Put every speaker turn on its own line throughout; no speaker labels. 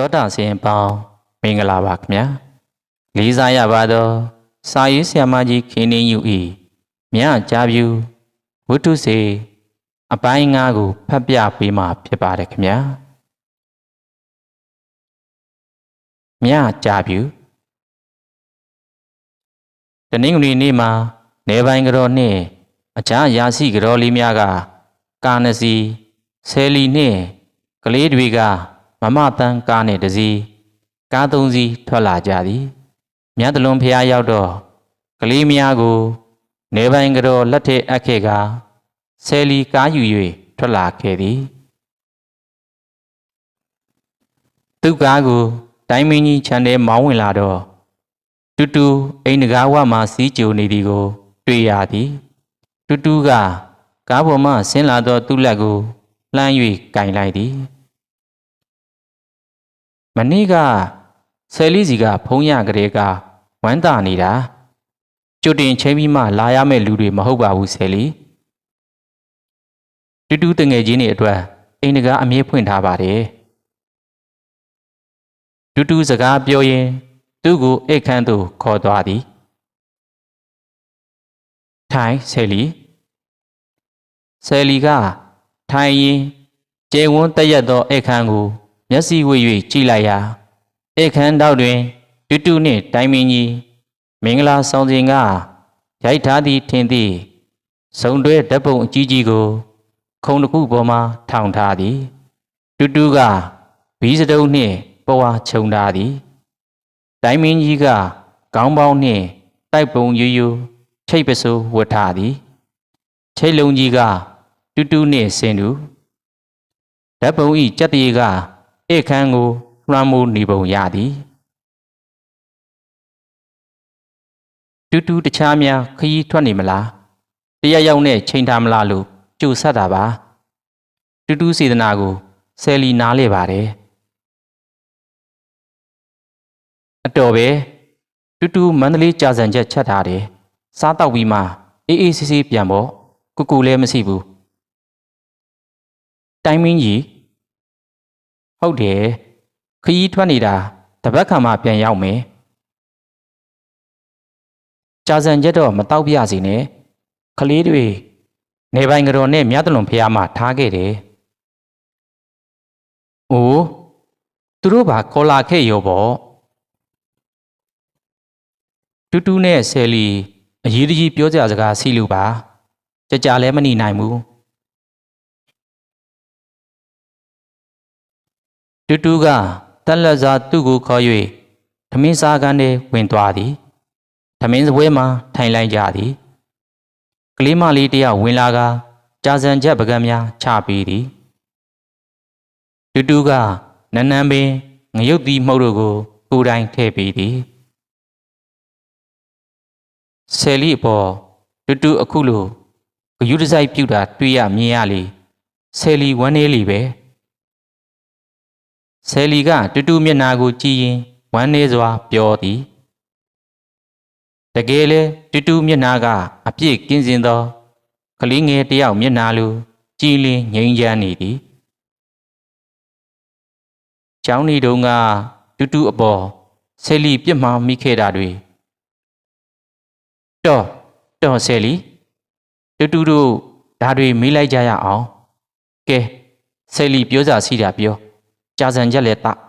သောတာဆင်ပေါင်းမင်္ဂလာပါခင်ဗျာလေးစားရပါသောစာရေးဆရာမကြီးခင်းနေယူဤမြတ်ကြားပြူဝတ္ထုစေအပိုင်းငါးကိုဖတ်ပြပေးမှာဖြစ်ပါတယ်ခင်ဗျာမြတ်ကြားပြူတနင်္ဂနွေနေ့မှာနေပိုင်းကြောနှင့်အခြားရာစီကြောလေးများကကာနစီဆယ်လီနှင့်ကလေးတွေက မမတန်းကားနဲ့တစီးကားသုံးစီးထွက်လာကြသည်မြတ်တလွန်ဖျားရောက်တော့ကလေးမယားကို နေပိုင်းကြောလက်ထက်အပ်ခဲ့ကဆယ်လီကားယူ၍ထွက်လာခဲ့သည်သူကားကိုတိုင်းမင်းကြီးခြံထဲမောင်းဝင်လာတော့တူတူအိမ်တကားဝမှစီးကြိုနေသည်ကို တွေ့ရသည်တူတူကကားပေါ်မှဆင်းလာသောသူ့လက်ကိုလှမ်း၍ကင်လိုက်သည် မနေ့ကဆယ်လီစီကဖုံးရကလေးကဝမ်းသာနေတာကျွတ်တင်ချင်းပြီးမှလာရမယ့်လူတွေမဟုတ်ပါဘူးဆယ်လီတူတူတငယ်ချင်းတွေအတွက်အိမ်တကားအမြဲဖွင့်ထားပါတယ်တူတူစကားပြောရင်သူ့ကိုအိတ်ခမ်းသို့ခေါ်သွားသည်ထိုင်ဆယ်လီဆယ်လီကထိုင်ရင်ကျေဝန်းတက်ရက်သောအိတ်ခမ်းကို မျက်စိဝှေ့၍ကြည့်လိုက်ရာဧခန်းတောက်တွင်တူတူနှင့်တိုင်းမင်းကြီးမင်္ဂလာဆောင်စဉ်ကရိုက်ထားသည့်ထင်သည့်စုံတွဲဓာတ်ပုံအကြီးကြီးကို ခုံတစ်ခုပေါ်မှထောင်ထားသည်တူတူကဘီးစတုံးနှင့်ပွားခြုံထားသည်တိုင်းမင်းကြီးကခေါင်းပေါင်းနှင့်တိုက်ပုံယူယူချိတ်ပစိုးဝတ်ထားသည်ချိတ်လုံးကြီးကတူတူနှင့်ဆင်တူဓာတ်ပုံဤကြက်တရေက ဧခန်းကိုလွှမ်းမိုးနေပုံရသည်တူတူတခြားများခရီးထွက်နေမလားတရရောက်နဲ့ချိန်ထားမလားလို့ကြိုဆက်တာပါတူတူစေတနာကိုဆယ်လီနားလေပါတယ်အတော်ပဲတူတူမန္တလေးကြာစံချက်ချက်ထားတယ်စားတော့ပြီးမှအေးအေးဆေးဆေးပြန်ပေါ့ကူကူလည်းမရှိဘူးတိုင်းမင်းကြီး ဟုတ်တယ်ခရီးထွက်နေတာတပတ်ခါမှပြန်ရောက်မယ်ကြာစံချက်တော့မတော့ပြစီနဲ့ကလေးတွေနေပိုင်ကြော်နဲ့မြတ်တလွန်ဖះမှာထားခဲ့တယ်။အိုးသူတို့ဘာခေါ်လာခဲ့ရောပေါ့တူတူနဲ့ဆယ်လီအရေးတကြီးပြောကြစကားစီလူပါကြကြလည်းမနေနိုင်ဘူး တူတူကတက်လက်စားသူ့ကိုခေါ်၍ထမင်းစားကန်းထဲဝင်သွားသည်ထမင်းစပွဲမှာထိုင်လိုက်ကြသည်ကလေးမလေးတယောက်ဝင်လာကကြာစံချက်ပကံများချပေးသည်တူတူကနန်းနန်းပင်ငရုတ်သီးမှုတ်တို့ကို ကိုယ်တိုင်ထည့်ပေးသည်ဆယ်လီအပေါ်တူတူအခုလိုဂယုတစိုက်ပြူတာတွေ့ရမြင်ရလေဆယ်လီဝမ်းနေလီပဲ ဆယ်လီကတူတူမျက်နာကိုကြည့်ရင်ဝမ်းနေစွာပြောသည်တကယ်လေတူတူမျက်နာကအပြည့်ကင်းစင်သောကလေးငယ်တယောက်မျက်နာလိုကြည်လင်ငြိမ်းချမ်းနေသည်ကျောင်းနေတုန်းကတူတူအပေါ်ဆယ်လီပြစ်မှားမိခဲ့တာတွေတော့တော့ဆယ်လီတူတူတို့ဒါတွေမေးလိုက်ကြရအောင်ကဲဆယ်လီပြောစာစီတာပြော ကြာစံချက်လည်းတောက်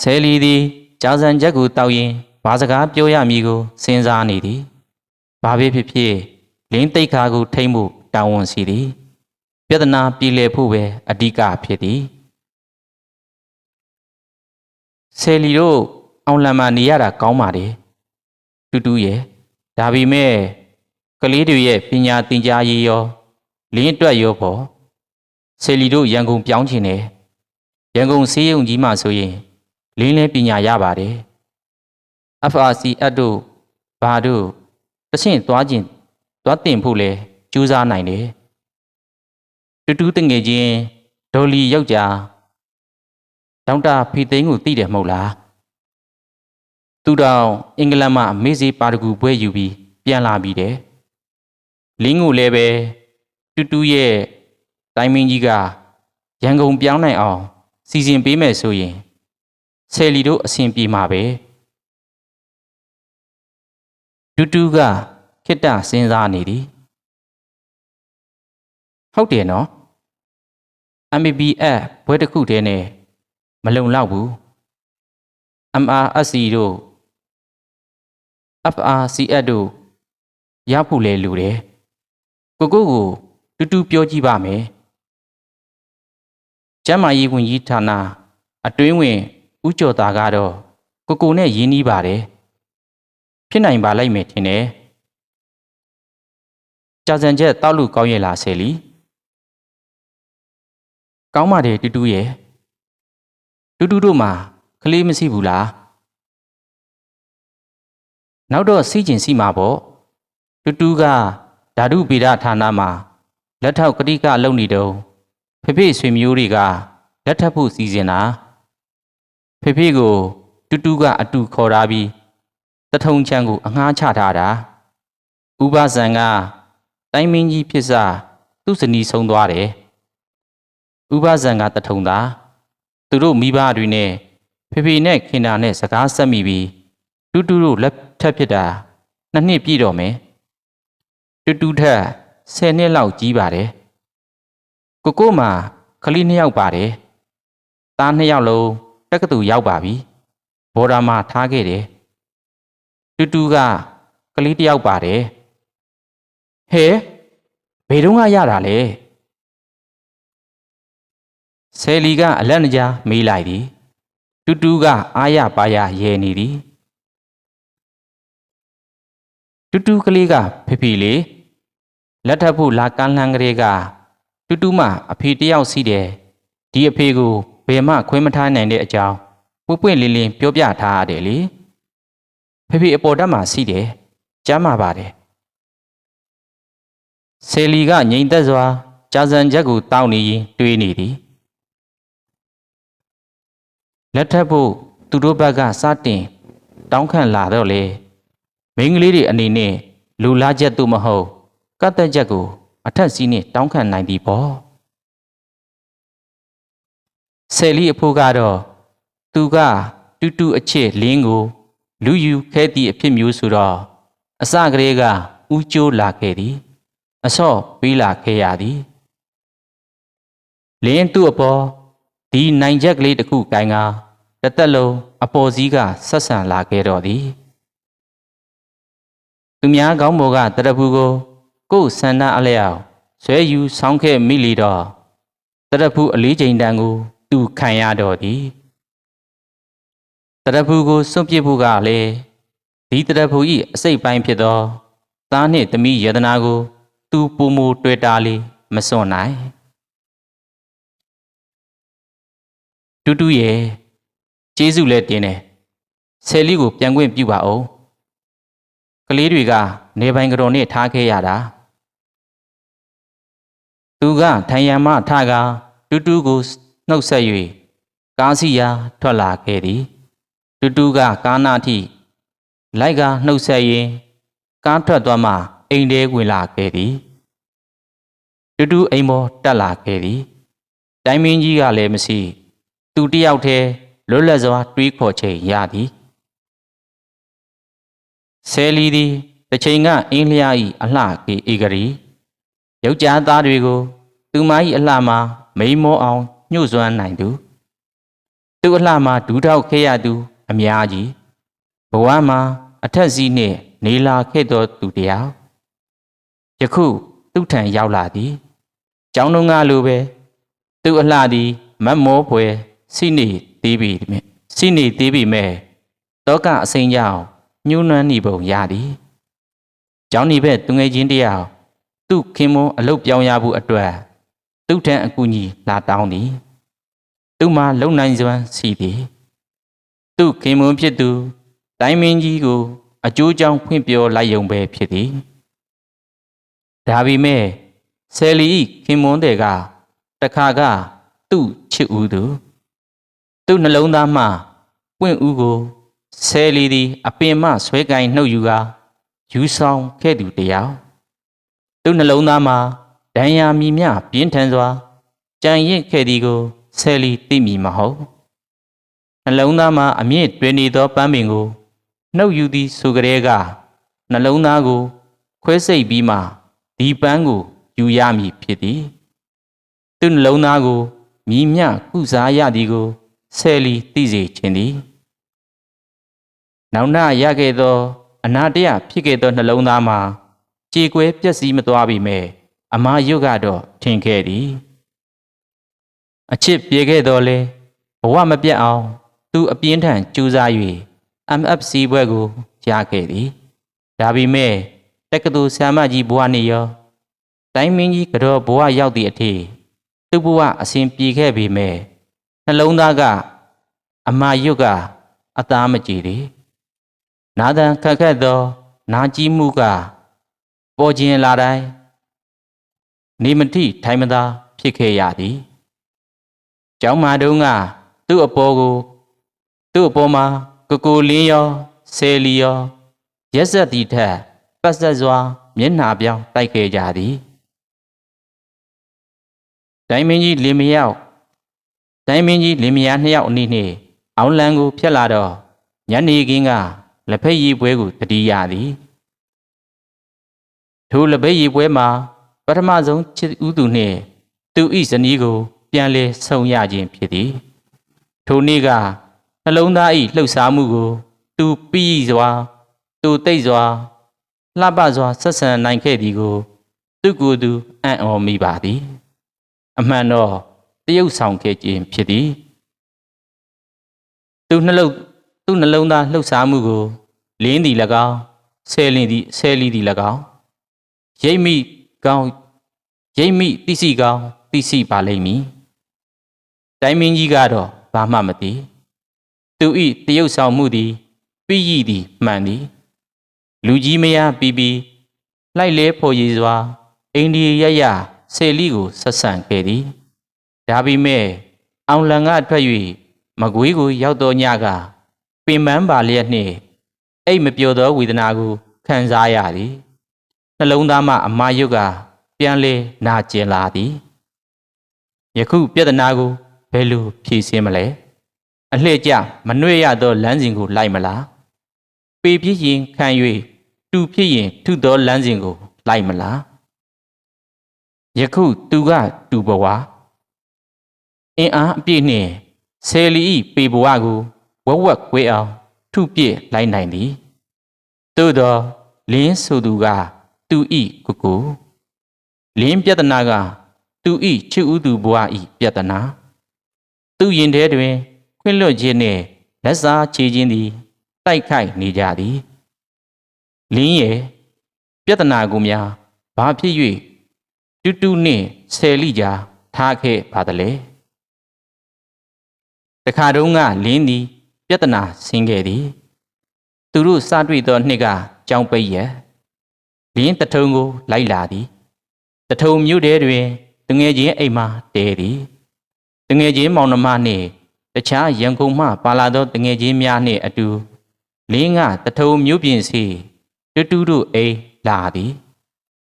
ဆယ်လီသည်ကြာစံချက်ကိုတောက်ရင်ဘာစကားပြောရမည်ကိုစဉ်းစားနေသည်ဘာပဲဖြစ်ဖြစ်လင်းတိတ်ခါကိုထိမ့်မှုတာဝန်စီသည်ပြဿနာပြည်လည်ဖို့ပဲအဓိကဖြစ်သည်ဆယ်လီတို့အောင်လံမှာနေရတာကောင်းပါတယ်တူတူရဲ့ဒါပေမဲ့ကလေးတွေရဲ့ပညာသင်ကြားရေးရောလင်းအတွက်ရောပေါ့ ဆယ်လီတို့ရန်ကုန်ပြောင်းချင်တယ်ရန်ကုန်ဆေးရုံကြီးမှဆိုရင်လင်းလဲပညာရပါတယ် FRC အတ်တို့ဘာတို့တဆင့်သွားခြင်းသွားတင်ဖို့လဲကြိုးစားနိုင်တယ်တူတူတငယ်ချင်းဒေါ်လီယောက်ျားဒေါက်တာဖီသိန်းကိုသိတယ်မဟုတ်လားသူတောင်အင်္ဂလန်မှာမေ့စေးပါတကူပွဲယူပြီးပြန်လာပြီးတယ်လင်းကိုလည်းပဲတူတူရဲ့ တိုင်းမင်းကြီးကရန်ကုန်ပြောင်းနိုင်အောင် စီစဉ်ပေးမယ်ဆိုရင်ဆယ်လီတို့အဆင်ပြေမှာပဲတူတူကခိတ္တစဉ်းစားနေသည်ဟုတ်တယ်နော် MBBF ဘွဲတစ်ခုတည်းနဲ့မလုံလောက်ဘူး MRSC တို့ FRCS တို့ရဖို့လဲလူတယ်ကိုကိုကိုတူတူပြောကြည့်ပါမယ် ကျမ်းမာရေးဝန်ကြီးဌာနအတွင်းဝင်ဦးကျော်သားကတော့ကိုကိုနဲ့ရင်းနှီးပါတယ်ဖြစ်နိုင်ပါလိမ့်မယ်ထင်တယ်ကြာစံချက်တောက်လို့ကောင်းရဲ့လားဆယ်လီကောင်းပါတယ်တူတူရဲ့တူတူတို့မှာကလေးမရှိဘူးလားနောက်တော့စီးကျင်စီမှာပေါ့တူတူကဓာတုဗေဒဌာနမှာလက်ထောက်ကတိကလုပ်နေတော့ ဖေဖေဆွေမျိုးတွေကလက်ထပ်ဖို့စီစဉ်တာဖေဖေကိုတူတူကအတူခေါ်ထားပြီးတထုံချမ်းကိုအငှားချထားတာဥပဇံကတိုင်းမင်းကြီးဖြစ်စာသူ့ဇနီးဆုံးသွားတယ်ဥပဇံကတထုံသာသူတို့မိဘတွေနဲ့ဖေဖေနဲ့ခင်တာနဲ့စကားဆက်မိပြီးတူတူတို့လက်ထပ်ဖြစ်တာနှစ်နှစ်ပြည့်တော့မယ်တူတူထက်10နှစ်လောက်ကြီးပါတယ် ကိုကိုမှကလေးနှစ်ယောက်ပါတယ်သားနှစ်ယောက်လုံးတက္ကသိုလ်ရောက်ပါပြီဘော်ဒါမှာထားခဲ့တယ်တူတူကကလေးတစ်ယောက်ပါတယ်ဟဲဘယ်တော့ရတာလဲဆယ်လီကအလက်နကြားမေးလိုက်သည်တူတူကအာရပါရရဲနေသည်တူတူကလေးကဖေဖေလေးလက်ထပ်ဖို့လာကန်းလှမ်းကလေးက တူတူမှအဖေတယောက်စီးတယ်ဒီအဖေကိုဘယ်မှခွဲမထားနိုင်တဲ့အကြောင်းပွပွင့်လင်းလင်းပြောပြထားရတယ်လေဖေဖေအပေါ်တက်မှာစီးတယ်ကျမ်းမာပါတယ်ဆယ်လီကငိမ်သက်စွာကြာစံချက်ကိုတောင်းနေရင်တွေးနေသည်လက်ထပ်ဖို့သူတို့ဘက်ကစတင်တောင်းခံလာတော့လေမိန်းကလေးတွေအနေနဲ့လူလားချက်သူမဟုတ်ကတ်သက်ချက်ကို အထက်စီးနဲ့တောင်းခံနိုင်သည်ပေါ့ဆယ်လီအဖိုးကတော့သူကတူတူအချစ်လင်းကို လူယူခဲသည့်အဖြစ်မျိုးဆိုတော့အစကလေးကဥကျိုးလာခဲ့သည် အစော့ပေးလာခဲ့ရသည်လင်းသူ့အပေါ်ဒီနိုင်ချက်ကလေးတစ်ခုကိုင်းကတသက်လုံးအပေါ်စည်းကဆက်ဆံလာခဲ့တော့သည် သူများကောင်းဘော်ကတရဖူကို ကိုယ်ဆန္ဒအလျောက်ဆွဲယူဆောင်းခဲ့မိလီတော့တရဖူအလေးချိန်တန်ကို သူခံရတော့သည်တရဖူကိုစွန့်ပစ်ဖို့ကလည်းဒီတရဖူ၏အစိတ်ပိုင်းဖြစ်သောသားနှင့်သမီးယတနာကို သူပုံမူတွေ့တာလေးမစွန့်နိုင်တူတူရဲ့ကျေးဇူးလည်းတင်တယ်ဆယ်လီကိုပြန်ခွင့်ပြုပါအောင်ကလေးတွေကနေပိုင်ကတော်နဲ့ထားခဲ့ရတာ သူကထိုင်ရန်မှထကတူတူကိုနှုတ်ဆက်၍ကားစီယာထွက်လာခဲ့သည်တူတူကကားနာထိလိုက်ကနှုတ်ဆက်ရင်ကားထွက်သွားမှအိမ်ထဲဝင်လာခဲ့သည်တူတူအိမ်ပေါ်တက်လာခဲ့သည်တိုင်းမင်းကြီးကလည်းမရှိသူတယောက်တည်းလွတ်လပ်စွာတွေးခေါ်ချိန်ရသည်ဆယ်လီသည်တစ်ချိန်ကအင်းလျား၏အလှကေဧကရီ ယောက်ျားသားတွေကို သူမ၏အလှမှာမိန်မောအောင်ညှို့စွမ်းနိုင်သူသူအလှမှာဒူးထောက်ခဲ့ရသူ အများကြီးဘဝမှာအထက်စီးနှင့်နေလာခဲ့သောသူတယောက်ယခုသူ့ထံရောက်လာသည်ကျောင်းတော်ကလိုပဲသူအလှသည်မတ်မောဖွယ်စိနေသေးပြီမြစိနေသေးပြီမဲ့တောကအစိမ်းကြောင်ညှိုးနှွမ်းနေပုံရသည်ကျောင်းနေဘက်သူငယ်ချင်းတယောက် သူ့ခင်မွန်းအလုတ်ပြောင်းရဖို့အတွက်သူ့ထံအကူကြီးလာတောင်းသည်သူမှလုံနိုင်စွမ်းစီသည်သူ့ခင်မွန်းဖြစ်သူတိုင်းမင်းကြီးကို အကျိုးကြောင့်ဖွင့်ပြောလိုက်ယုံပဲဖြစ်သည်ဒါပေမဲ့ဆယ်လီခင်မွန်းတဲ့ကတခါကသူ့ချစ်ဦးသူသူ့နှလုံးသားမှပွင့်ဦးကိုဆဲလီသည် အပင်မှဆွဲကင်နှုတ်ယူကာယူဆောင်ခဲ့သူတယောက် သူ့နှလုံးသားမှာဒဏ်ရာမြည်မြပြင်းထန်စွာကြံရင့်ခဲ့သည်ကိုဆယ်လီသိမည်မဟုတ်နှလုံးသားမှာအမြင့်တွင်နေသောပန်းပင်ကိုနှုတ်ယူသည်ဆိုကြတဲ့ကနှလုံးသားကို ခွဲစိတ်ပြီးမှဒီပန်းကိုယူရမည်ဖြစ်သည်သူနှလုံးသားကိုမြည်မြကုစားရသည်ကိုဆယ်လီသိစေခြင်းသည်နောင်နာရခဲ့သော အနာတရဖြစ်ခဲ့သောနှလုံးသားမှာ ကြေကွဲပျက်စီးမသွားပေမဲ့အမာယုတ်ကတော့ထင်ခဲ့သည်အချစ်ပြေခဲ့တော်လဲဘဝမပြတ်အောင် သူအပြင်းထန်ကြိုးစား၍ MFC ဘွဲကိုရခဲ့သည်ဒါပေမဲ့တက္ကသိုလ်ဆရာမကြီးဘဝနေရောတိုင်းမင်းကြီးကတော့ဘဝရောက်သည့်အထိသူ့ဘဝအစဉ်ပြေခဲ့ပေမဲ့နှလုံးသားကအမာယုတ်ကအသားမကြည်သည်နာသံခက်ခက်သော နာကြည့်မှုက ပေါ်ခြင်းလာတိုင်းနေမတိထိုင်မသာဖြစ်ခဲ့ရသည်ကျောင်းမာတုံးကသူ့အပေါ်ကို သူ့အပေါ်မှာကိုကိုလင်းရောဆယ်လီရောရက်ဆက်တီထက်ပတ်ဆက်စွာ မျက်နှာပြောင်းတိုက်ခဲ့ကြသည်တိုင်းမင်းကြီးလင်မယောက်တိုင်းမင်းကြီးလင်မယားနှစ်ယောက်အနည်းနှင့်အောင်လန်းကိုဖျက်လာတော့ညနေခင်းကလက်ဖက်ရည်ပွဲကိုတတိရသည် ထိုလက်ဖက်ရည်ပွဲမှာပထမဆုံးချစ်ဦးသူနှင့်သူဤဇနီးကို ပြန်လဲဆုံရခြင်းဖြစ်သည်ထိုနေ့ကနှလုံးသားဤလှုပ်ရှားမှုကို သူပြီးစွာသူတိတ်စွာလှပစွာဆက်ဆံနိုင်ခဲ့သည်ကို သူကိုယ်သူအံ့ဩမိပါသည် အမှန်တော့တရုပ်ဆောင်ခဲ့ခြင်းဖြစ်သည်သူနှလုံးသူ့နှလုံးသားလှုပ်ရှားမှုကို လင်းသည်၎င်းဆဲလင်းသည်ဆဲလီသည်၎င်း ရိပ်မိကောင်းရိပ်မိသိစီကောင်းသိစီပါလိမ့်မည်တိုင်းမင်းကြီးကတော့ဘာမှမသိသူဤတရုပ်ဆောင်မှုသည်ပြီးရည်သည်မှန်သည်လူကြီးမယားပြီးပြီးလိုက်လဲဖော်ရည်စွာအိန္ဒိယရရဆယ်လီကိုဆက်ဆံခဲ့သည်ဒါပေမဲ့အောင်လံကထွက်၍မကွေးကိုရောက်တော့ညကပင်ပန်းပါလျက်နှင့်အိတ်မပြောသောဝေဒနာကိုခံစားရသည် နှလုံးသားမှအမာယုတ်ကပြန်လဲနာကျင်လာသည်ယခုပြဿနာကိုဘယ်လိုဖြေရှင်းမလဲအလှည့်ကျမနှွေ့ရသောလမ်းစဉ်ကိုလိုက်မလားပေပြည့်ရင်ခံ၍တူဖြစ်ရင်ထုသောလမ်းစဉ်ကိုလိုက်မလားယခုသူကတူဘဝအင်းအားအပြည့်နှင့်ဆယ်လီဤပေဘဝကိုဝက်ဝက်ကွဲအောင်ထုပြစ်လိုက်နိုင်သည်သို့သောလင်းဆိုသူက သူဤကိုကိုလင်းပြဿနာကသူဤချစ်ဥသူဘဝဤပြဿနာသူရင်ထဲတွင်ခွင့်လွတ်ခြင်းနှင့်လက်စားချေခြင်းသည်တိုက်ခိုက်နေကြသည်လင်းရဲ့ပြဿနာကိုများဘာဖြစ်၍တူတူနှင့်ဆယ်လိကြားထားခဲ့ပါသလဲတခါတုန်းကလင်းသည် ပြဿနာဆင်းခဲ့သည် သူတို့စတွေ့သောနှစ်ကကြောင်းပိတ်ရ လင်းတထုံကိုလိုက်လာသည်တထုံမြို့ထဲတွင်တငယ်ချင်းအိမ်မှတဲသည်တငယ်ချင်းမောင်နှမနှင့်တခြားရန်ကုန်မှပါလာသောတငယ်ချင်းများနှင့်အတူလင်းကတထုံမြို့ပြင်စီတူတူတို့အိမ်လာသည်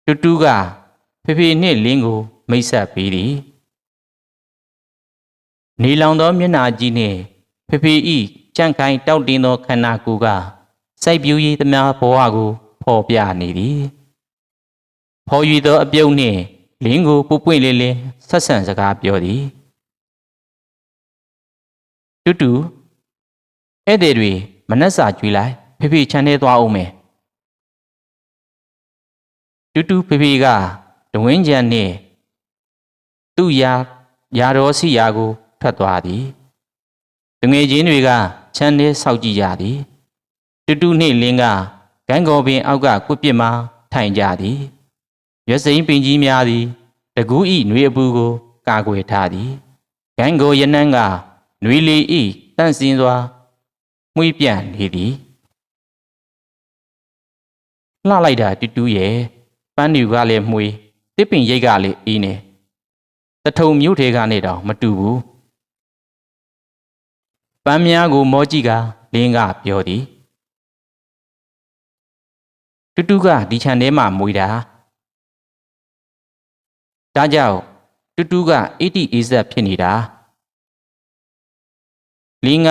တူတူကဖေဖေနှင့်လင်းကို မိတ်ဆက်ပေးသည်နေလောင်သောမျက်နာကြီးနှင့်ဖေဖေဤကြန့်ခိုင်တောက်တင်းသောခန္ဓာကိုယ်ကစိုက်ပျိုးရေးသမားဘဝကို ဖော်ပြနေသည်ဖော်ယူသောအပြုံးနှင့်လင်းကိုပုပ်ပွင့်လေးလေးဆက်ဆံစကားပြောသည်တူတူဧည့်သည်တွေမနှက်စာကြွေးလိုက်ဖေဖေခြံထဲသွားအောင်မယ်တူတူဖေဖေကတဝင်းကြံနှင့်သူ့ရာရာတော်စီရာကိုထွက်သွားသည်တငယ်ချင်းတွေကခြံထဲဆောက်ကြည့်ကြသည်တူတူနှင့်လင်းက ဂန်းကောပင်အောက်ကကွပစ်မှာထိုင်ကြသည်ရွက်စိန်ပင်ကြီးများသည်တကူးဤနှွေအပူကို ကာကွယ်ထားသည်ဂန်းကိုရနန်းကနှွေလီဤတန့်စင်စွာမှုပြန့်နေသည်လှလိုက်တာတူတူရဲ့ပန်းညူကလည်းမှုတစ်ပင်ရိတ်ကလည်းအင်းနေတထုံမျိုးထဲကနေတောင်မတူဘူးပန်းများကိုမောကြည့်ကလင်းကပြောသည် တူတူကဒီခြံထဲမှာမွေတာဒါကြောင့်တူတူက80 AZ ဖြစ်နေတာလင်းက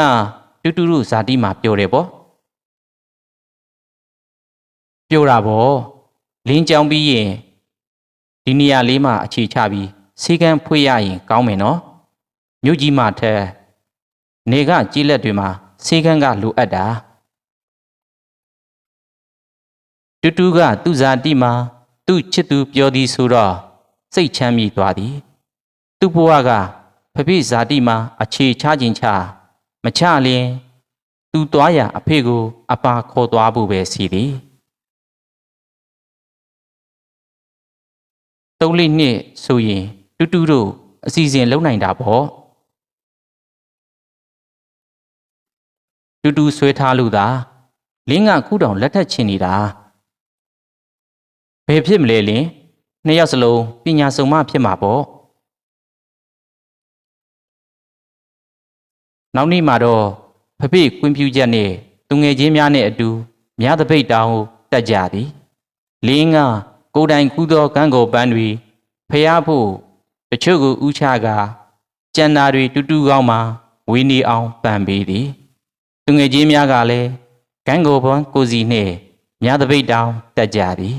တူတူတို့ဇာတိမှာပြောတယ်ပေါ့ပြောတာပေါ့လင်းကြောင်ပြီးရင်ဒီနေရာလေးမှာအခြေချပြီးစီကံဖွေးရရင်ကောင်းမယ်နော်မြို့ကြီးမှာထက်နေကကြီးလက်တွေမှာစီကံကလိုအပ်တာ တူတူကသူ့ဇာတိမှာသူ့ချစ်သူပြောသည်ဆိုတော့စိတ်ချမ်းမြေ့သွားသည်သူ့ဘဝကဖဖိဇာတိမှာအခြေချခြင်းချမချလျင်သူသွားရာအဖေကို အပါခေါ်သွားဖို့ပဲစီသည်သုံးလေးနှစ်ဆိုရင်တူတူတို့အစီအစဉ်လုံနိုင်တာပေါ့တူတူဆွဲထားလို့သာလင်းကခုတောင်လက်ထက်ချင်နေတာဘ ယ်ဖြစ်မလဲလင်းနှစ်ယောက်စလုံးပညာစုံမဖြစ်မှာပေါ့နောက်နေ့မှာတော့ဖဖေကွင်းပြူချက်နဲ့သူငယ်ချင်းများနဲ့အတူမြားတပိတ်တောင်တက်ကြသည်လင်းကကိုယ်တိုင်ကူးသောကံကိုပန်းတွေဖျားဖို့တချို့ကိုဥချကကျန်တာတွေတူတူကောင်းမှဝီနေအောင်ပန်ပေးသည်သူငယ်ချင်းများကလည်းကံကိုပန်းကိုစီနှင့်မြားတပိတ်တောင်တက်ကြသည်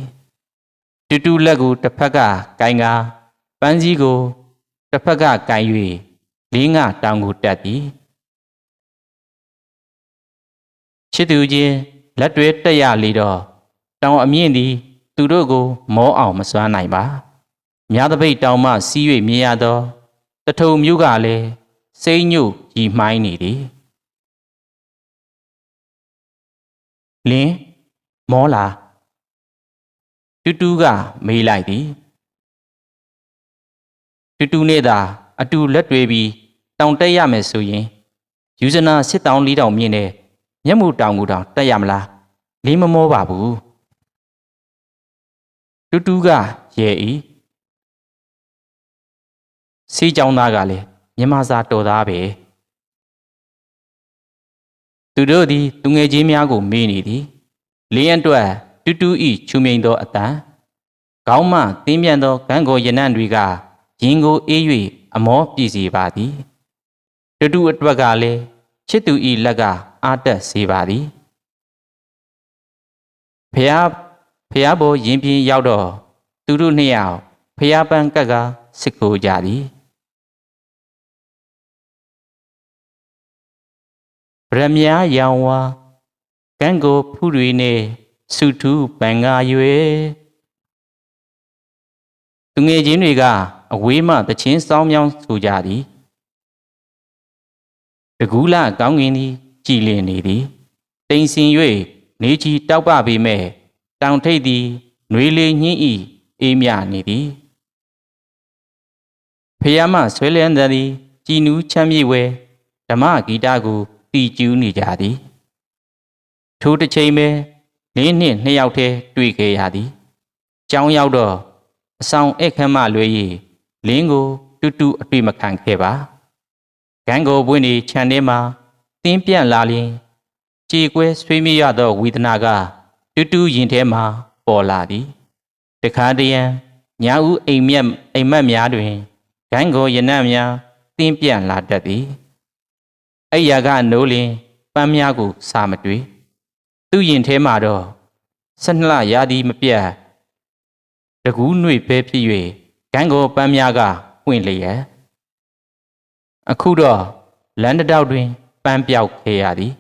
တူတူလက်ကိုတစ်ဖက်ကကင်ကပန်းစည်းကိုတစ်ဖက်ကကင်၍လင်းကတောင်ကိုတက်သည်ချစ်သူချင်းလက်တွေတက်ရလေတော့တောင်အမြင့်သည် သူတို့ကို မောအောင်မစွမ်းနိုင်ပါမြားတပိတ်တောင်မှစီး၍မြင်ရသောတထုံမျိုးကလည်းစိမ့်ညုတ်ရီမှိုင်းနေသည်လင်းမောလာ တူတူကမေးလိုက်သည်တူတူနဲ့သာအတူလက်တွေပြီးတောင်တက်ရမယ်ဆိုရင်ယူဇနာစစ်တောင်းလေးတောင်မြင့်တဲ့မျက်မှုတောင်ကိုတောင်တက်ရမလားလင်းမမောပါဘူးတူတူကရဲဤစီးကြောင်းသားကလည်းမြမစာတော်သားပဲသူတို့သည်သူငယ်ချင်းများကိုမေးနေသည်လင်းအတွက် တူတူဤချူမိန်သောအတန်ခေါင်းမှတင်းပြန်သောဂန်းကိုရနံ့တွေကရင်ကိုအေး၍အမောပြည့်စေပါသည်တူတူအတွက်ကလည်းချစ်သူဤလက်ကအာတက်စေပါသည်ဖះဖះဘောရင်ပြင်းရောက်တော့သူတို့နှစ်ယောက်ဖះပန်းကက်ကစစ်ကိုကြသည်ဗရမ ्या ရောင်ဝါကံကိုဖူးတွေနဲ့ စုထူးပန်ငါရွယ်သူငယ်ချင်းတွေကအဝေးမှတချင်းစောင်းမြောင်းဆိုကြသည်တကူးလာကောင်းကင်သည်ကြည်လင်နေသည်တိမ်စင်၍နေချီတောက်ပပေမဲ့တောင်ထိပ်သည်နှွေလေးညှင်းဤအေးမြနေသည်ဖျားမဆွဲလန်းသည်ကြည်နူးချမ်းမြေ့ဝဲဓမ္မဂီတကိုတီကျူးနေကြသည်ထိုတစ်ချိန်ပဲ လေးနှစ်နှစ်ယောက်တည်းတွေ့ခဲ့ရသည်ကျောင်းရောက်တော့အဆောင်ဧကခမလွေ၍လင်းကိုတူတူအတွေ့မခံခဲ့ပါဂန်းကိုပွင့်နေခြံထဲမှာတင်းပြန့်လာလျင်ကြေကွဲဆွေးမြေ့ရသောဝေဒနာကတူတူရင်ထဲမှပေါ်လာသည်တခါတရံညာဦးအိမ်မြက်အိမ်မက်များတွင်ဂန်းကိုရနံ့များတင်းပြန့်လာတတ်သည်အဲ့ရကနိုးလင်ပန်းများကိုစာမတွေ့ သူ့ရင်ထဲမှာတော့ဆက်နှလရာသည်မပြတ်တကူးနှွေပဲဖြစ်၍ဂန်းကိုပန်းများကပွင့်လျက်အခုတော့လန်တတောက်တွင်ပန်းပြောက်ခဲ့ရသည်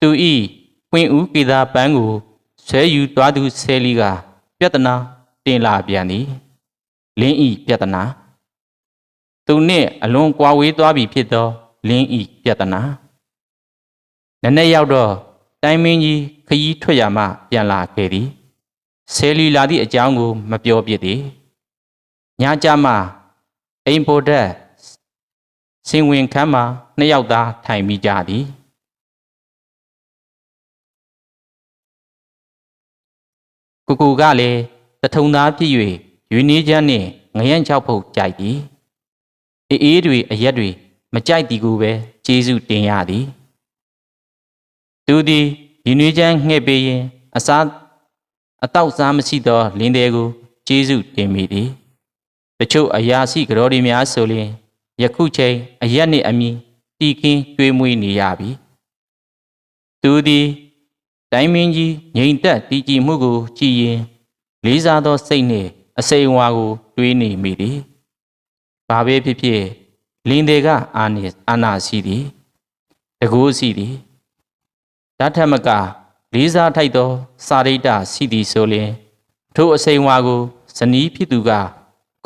သူဤပွင့်ဦးကေသာပန်းကိုဆွဲယူသွားသူဆဲလီက ပြဿနာတင်လာပြန်သည်လင်းဤပြဿနာသူနှင့်အလွန်ကွာဝေးသွားပြီဖြစ်သောလင်းဤပြဿနာနည်းနည်းရောက်တော့ တိုင်းမင်းကြီးခရီးထွက်ရမှပြန်လာခဲ့သည်ဆဲလီလာသည့်အကြောင်းကို မပြောပြသည်ညကြမှအိမ်ပေါ်တက်စင်ဝင်ခမ်းမှာနှစ်ယောက်သားထိုင်မိကြသည်ကိုကိုကလည်းတထုံသားဖြစ်၍ရွေနေချမ်းနှင့်ငရမ်းချောက်ဖို့ကြိုက်သည်အေးအေးတွေအရက်တွေမကြိုက်သည်ကိုပဲကျေးဇူးတင်ရသည် သူသည်ဒီနွေချမ်းငှဲ့ပေးရင်အစားအတောက်စားမရှိသောလင်းသေးကိုကျေးဇူးတင်မိသည်တချို့အရာရှိကြော်ဒီများဆိုလျင်ယခုချိန်အရက်နှင့်အမီတီကင်းတွေးမွေးနေရပြီသူသည်တိုင်းမင်းကြီးငြိမ်သက်တည်ကြည်မှုကိုကြည်ရင်လေးစားသောစိတ်နှင့်အစိမ်အဝါကို တွေးနေမိသည်ဘာပဲဖြစ်ဖြစ်လင်းတွေကအာနေအာနာရှိသည်တကူရှိသည် ဓာတ်ထက်မကလေးစားထိုက်သော စာရိတ္တရှိသည်ဆိုလျှင်ထိုအစိမ်အဝါကိုဇနီးဖြစ်သူက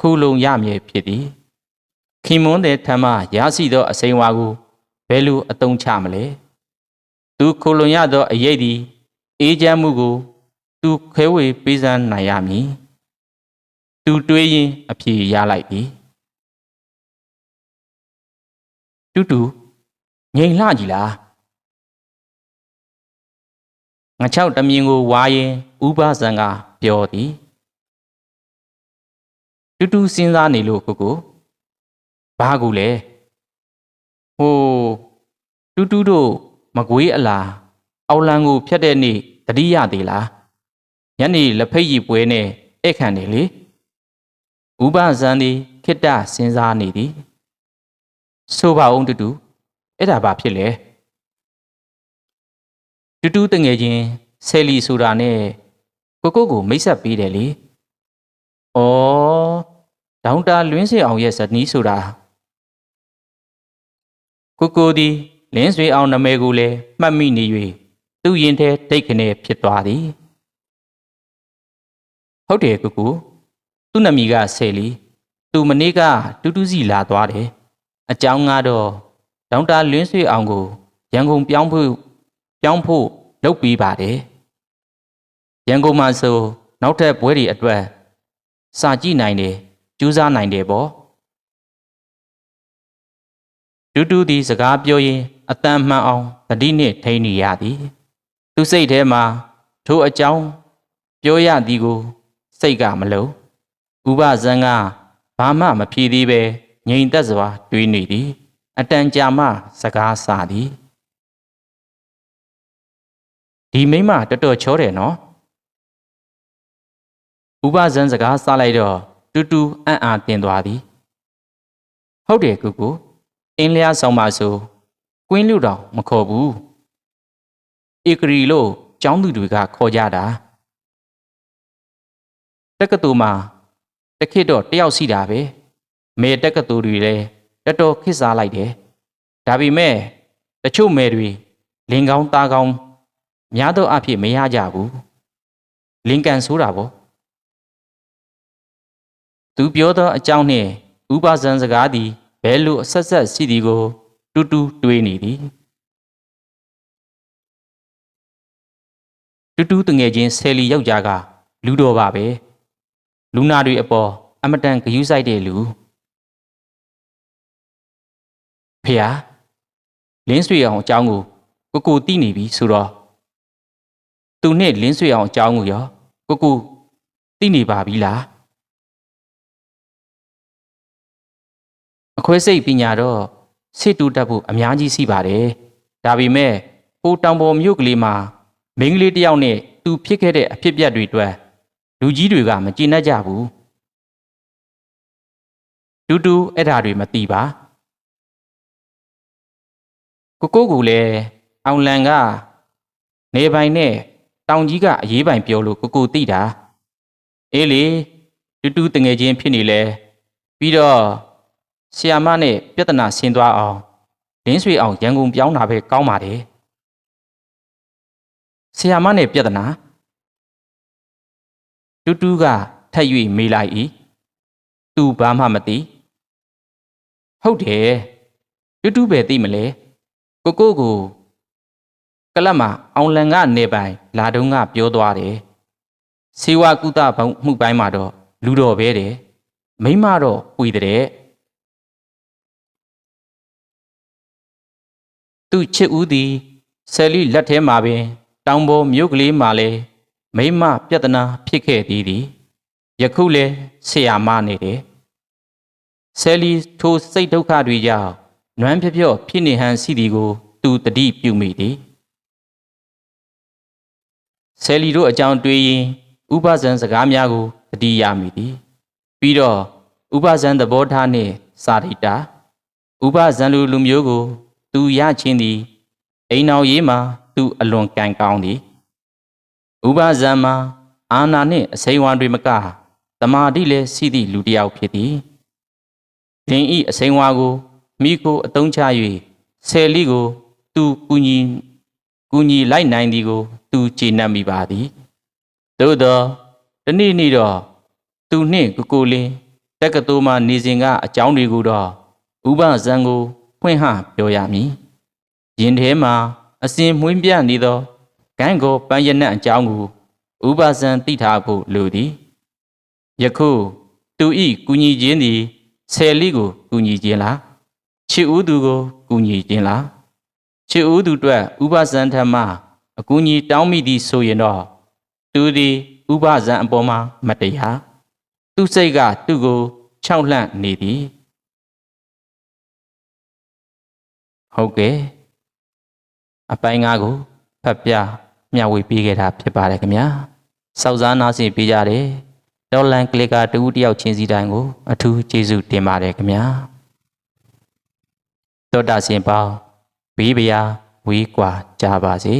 ခုလုံရမည်ဖြစ်သည်ခင်မွန်းတဲ့ထမ်းမှရရှိသော အစိမ်အဝါကိုဘယ်လိုအသုံးချမလဲသူခုလုံရသောအရေးသည်အေးချမ်းမှုကို သူခဲဝေပေးစမ်းနိုင်ရမည်သူတွေးရင်အဖြေရလိုက်သည်တူတူငိန်လှကြည်လား ငါချောက်တမြင်ကိုဝါရင်ဥပဇံကပြောသည်တူတူစဉ်းစားနေလို့ကိုကိုဘာကူလဲဟိုတူတူတို့မကွေးအလားအောက်လန်ကိုဖြတ်တဲ့နေ့တတိယသေးလားညနေလက်ဖိတ်ရီပွဲနဲ့ဧည့်ခံနေလေဥပဇံသည်ခိတ္တစဉ်းစားနေသည်ဆိုပါအောင်တူတူအဲ့ဒါဘာဖြစ်လဲ တူတူတငယ်ချင်းဆယ်လီဆိုတာနဲ့ကိုကိုကိုမိတ်ဆက်ပေးတယ်လေ။ဩဒေါင်တာလွင်းစေအောင်ရဲ့ဇနီးဆိုတာကိုကိုဒီလင်းဆွေအောင်နာမည်ကိုလည်းမှတ်မိနေ၍သူ့ရင်ထဲတိတ်ခနဲ့ဖြစ်သွားသည်။ဟုတ်တယ်ကိုကိုသူ့နာမည်ကဆယ်လီသူမနေ့ကတူးတူးစီလာသွားတယ်။အကြောင်းကတော့ဒေါင်တာလွင်းဆွေအောင်ကိုရန်ကုန်ပြောင်းဖို့ ပြောင်းဖို့လုပ်ပြီးပါတယ်ရန်ကုန်မှာဆိုနောက်ထပ်ဘွဲတွေအတွက်စာကြည့်နိုင်တယ်ကြိုးစားနိုင်တယ်ပေါ့တူတူဒီစကားပြောရင်အတန်မှန်အောင်တတိနှင့်ထိန်းနေရသည် သူစိတ်ထဲမှာထိုအကြောင်းပြောရသည်ကို စိတ်ကမလုံးဥပဇံကဘာမှမဖြေသေးပဲငြိမ်သက်စွာတွေးနေသည် အတန်ကြာမှစကားစာသည် ဒီမိမတော်တော်ချောတယ်နော်ဥပဇံစကားစလိုက်တော့တူတူအံ့အားတင်သွားသည်ဟုတ်တယ်ကူကူအင်းလျားဆောင်ပါဆိုကွင်းလူတော်မခေါ်ဘူးဧကရီလို့ကျောင်းသူတွေကခေါ်ကြတာတက္ကသိုလ်မှာတခိတော့တယောက်စီတာပဲမဲတက္ကသိုလ်တွေလည်းတော်တော်ခစ်စားလိုက်တယ်ဒါပေမဲ့တချို့မဲတွေလင်ကောင်းသားကောင်း များသောအဖြစ်မရကြဘူးလင်ကန်ဆိုတာပေါ့သူပြောသောအကြောင်းနှင့်ဥပဇံစကားသည်ဘဲလိုအဆက်ဆက်ရှိသည်ကို တူတူတွေးနေသည်တူတူတငယ်ချင်းဆယ်လီယောက်ျားကလူတော်ပါပဲလူနာတွေအပေါ်အမတန်ဂယုစိုက်တဲ့လူဖေဟာလင်းဆွေအောင်အကြောင်းကိုကိုကိုသိနေပြီဆိုတော့ သူနဲ့လင်းဆွေအောင်အကြောင်းကိုရောကိုကိုသိနေပါပြီလားအခွဲစိတ်ပညာတော့စိတ်တူတတ်ဖို့အများကြီးရှိပါတယ်ဒါပေမဲ့ဟိုတောင်ပေါ်မြို့ကလေးမှာမိန်းကလေးတယောက်နဲ့သူဖြစ်ခဲ့တဲ့အဖြစ်အပျက်တွေအတွက်လူကြီးတွေကမကျေနပ်ကြဘူးတူတူအဲ့ဓာတွေမသိပါကိုကိုကလည်းအောင်လန်ကနေပိုင်နဲ့ တောင်ကြီးကအရေးပိုင်ပြောလို့ကိုကိုသိတာအေးလေတူတူတငယ်ချင်းဖြစ်နေလဲပြီးတော့ဆီယာမနဲ့ပြဿနာဆင်းသွားအောင်လင်းဆွေအောင်ရန်ကုန်ပြောင်းတာပဲကောင်းပါတယ်ဆီယာမနဲ့ပြဿနာတူတူကထက်၍မေးလိုက်၏သူဘာမှမသိဟုတ်တယ်တူတူပဲသိမလဲကိုကိုကို ကလပ်မှာအောင်လန်ကနေပိုင်လာတုံးကပြောသွားတယ်စေဝကုသဘုံမှုပိုင်းမှာတော့လူတော်ပဲတယ်မိမတော့ပွေတဲ့သူ့ချစ်ဦးသည်ဆယ်လီလက်ထဲမှာပင် တောင်ပေါ်မြို့ကလေးမှာလဲမိမပြဿနာဖြစ်ခဲ့သည်သည်ယခုလဲဆရာမနေတယ်ဆယ်လီထိုစိတ်ဒုက္ခတွေကြောင့်နွမ်းဖြဖြော့ဖြစ်နေဟန်စီသည်ကို သူတတိပြုမိသည် ဆယ်လီတို့အကြောင်းတွေးရင်ဥပဇံစကားများကိုတတိရမိသည်ပြီးတော့ဥပဇံသဘောထားနှင့်စာရိတာဥပဇံလူလူမျိုးကို သူရချင်းသည်အိမ်တော်ရေးမှာသူအလွန်ကံကောင်းသည်ဥပဇံမှာအာနာနှင့်အစိမ်းဝါတွေမကတမာတိလည်းစီသည့်လူတစ်ယောက်ဖြစ်သည်လင်ဤအစိမ်းဝါကိုမိကိုအတုံးချ၍ဆယ်လီကို သူကူညီ ကူညီလိုက်နိုင်သည်ကို သူကျေနပ်မိပါသည်သို့သောတနေ့နေ့တော့သူနှင့်ကိုကိုလင်းတက္ကသိုလ်မှနေစဉ်ကအကြောင်းတွေကိုတော့ဥပဇံကိုဖွင့်ဟပြောရမည်ရင်ထဲမှာအစဉ်မွှင်းပြနေသောဂန်းကိုပန်းရနက်အကြောင်းကိုဥပဇံသိထားဖို့လိုသည်ယခုသူဤကူညီခြင်းသည်ဆယ်လီကိုကူညီခြင်းလားချစ်ဦးသူကိုကူညီခြင်းလား ချစ်ဦးသူအတွက်ဥပဇံထမအကူညီတောင်းမိသည်ဆိုရင်တော့သူသည်ဥပဇံအပေါ်မှာမတရားသူစိတ်ကသူ့ကိုခြောက်လှန့်နေသည်ဟုတ်ကဲ့အပိုင်းငါးကိုဖတ်ပြမျှဝေပေးခဲ့တာဖြစ်ပါတယ်ခင်ဗျာစောက်စားနားဆင်ပေးကြတယ်ဒေါ်လန်ကလစ်ကာတူတယောက်ချင်းစီတိုင်းကို အထူးကျေးဇူးတင်ပါတယ်ခင်ဗျာတောတာစင်ပေါင်း ဘေးပရာဝေးကွာကြပါစေ